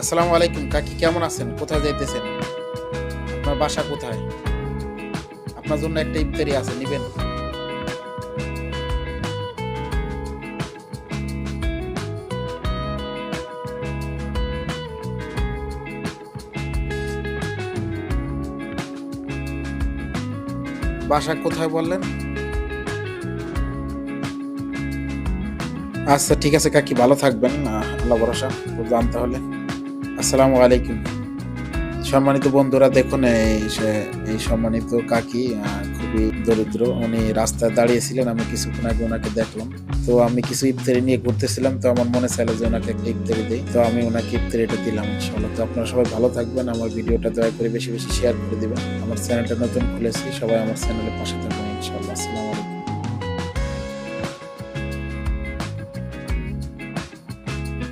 আসসালামু আলাইকুম, কাকি কেমন আছেন? কোথায় যাইতেছেন? আপনার বাসা কোথায়? আপনার জন্য একটা ইফতারি আছে, নিবেন? বাসা কোথায় বললেন? আচ্ছা ঠিক আছে, কাকি, ভালো থাকবেন। আল্লাহ ভরসা জানতে হলে আসসালামু আলাইকুম। সম্মানিত বন্ধুরা, দেখুন, এই এই সম্মানিত কাকি খুবই দরিদ্র। উনি রাস্তায় দাঁড়িয়েছিলেন, আমি কিছুক্ষণ আগে ওনাকে দেখলাম। তো আমি কিছু ইফতারি নিয়ে ঘুরতেছিলাম, তো আমার মনে চাইলো যে ওনাকে একটা ইফতারি দিই। তো আমি ওনাকে ইফতারিটা দিলাম ইনশাল্লাহ তো আপনারা সবাই ভালো থাকবেন, আমার ভিডিওটা দয়া করে বেশি বেশি শেয়ার করে দিবেন। আমার চ্যানেলটা নতুন খুলেছি, সবাই আমার চ্যানেলের পাশে থাকবেন ইনশাল্লাহ আসসালামু আলাইকুম।